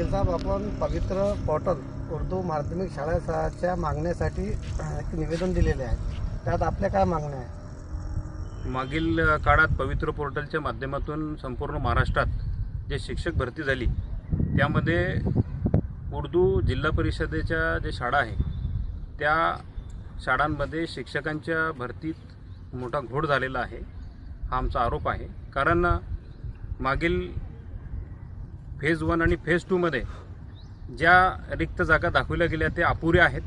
पाटील साहेब आपण पवित्र पोर्टल उर्दू माध्यमिक शाळेच्या मागण्यासाठी एक निवेदन दिलेले आहे. त्यात आपल्या काय मागण्या आहे मागील काळात पवित्र पोर्टलच्या माध्यमातून संपूर्ण महाराष्ट्रात जे शिक्षक भरती झाली त्यामध्ये उर्दू जिल्हा परिषदेच्या जे शाळा आहे त्या शाळांमध्ये शिक्षकांच्या भरतीत मोठा घोड झालेला आहे हा आमचा आरोप आहे. कारण मागील फेज वन आणि फेज टूमध्ये ज्या रिक्त जागा दाखवल्या गेल्या त्या अपुऱ्या आहेत.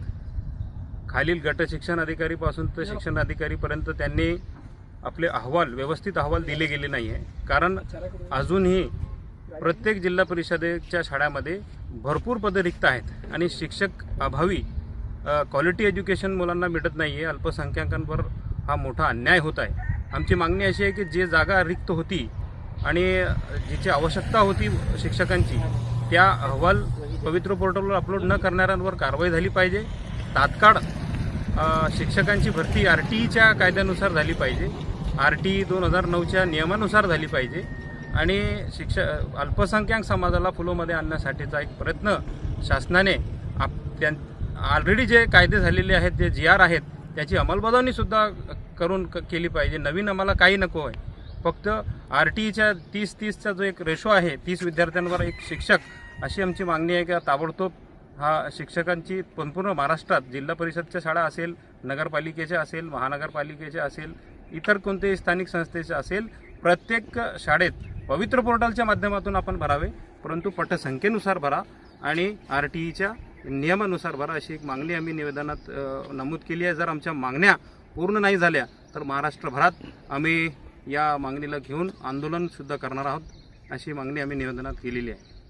खालील गट शिक्षण अधिकारीपासून तर शिक्षण अधिकारीपर्यंत त्यांनी आपले अहवाल व्यवस्थित अहवाल दिले गेले नाही आहे कारण अजूनही प्रत्येक जिल्हा परिषदेच्या शाळांमध्ये भरपूर पदं रिक्त आहेत आणि शिक्षक अभावी क्वालिटी एज्युकेशन मुलांना मिळत नाही आहे अल्पसंख्याकांवर हा मोठा अन्याय होत आहे. आमची मागणी अशी आहे की जे जागा रिक्त होती आणि जिची आवश्यकता होती शिक्षकांची त्या अहवाल पवित्र पोर्टलवर अपलोड न करणाऱ्यांवर कारवाई झाली पाहिजे. तात्काळ शिक्षकांची भरती आर टी ईच्या कायद्यानुसार झाली पाहिजे. आर टी ई दोन हजार नऊच्या नियमानुसार झाली पाहिजे. आणि शिक्ष अल्पसंख्याक समाजाला फुलोमध्ये आणण्यासाठीचा एक प्रयत्न शासनाने आप त्यां ऑलरेडी जे कायदे झालेले आहेत जे जी आर आहेत त्याची अंमलबजावणीसुद्धा करून क- केली पाहिजे. नवीन आम्हाला काही नको आहे. फक्त आर टी ईच्या तीस तीसचा जो एक रेशो आहे तीस विद्यार्थ्यांवर एक शिक्षक अशी आमची मागणी आहे की ताबडतोब हा शिक्षकांची संपूर्ण महाराष्ट्रात जिल्हा परिषदच्या शाळा असेल नगरपालिकेच्या असेल महानगरपालिकेच्या असेल इतर कोणत्याही स्थानिक संस्थेच्या असेल प्रत्येक शाळेत पवित्र पोर्टलच्या माध्यमातून आपण भरावे परंतु पटसंख्येनुसार भरा आणि आर टी ईच्या नियमानुसार भरा अशी एक मागणी आम्ही निवेदनात नमूद केली आहे. जर आमच्या मागण्या पूर्ण नाही झाल्या तर महाराष्ट्रभरात आम्ही या मागणीला घेऊन आंदोलनसुद्धा करणार आहोत अशी मागणी आम्ही निवेदनात केलेली आहे.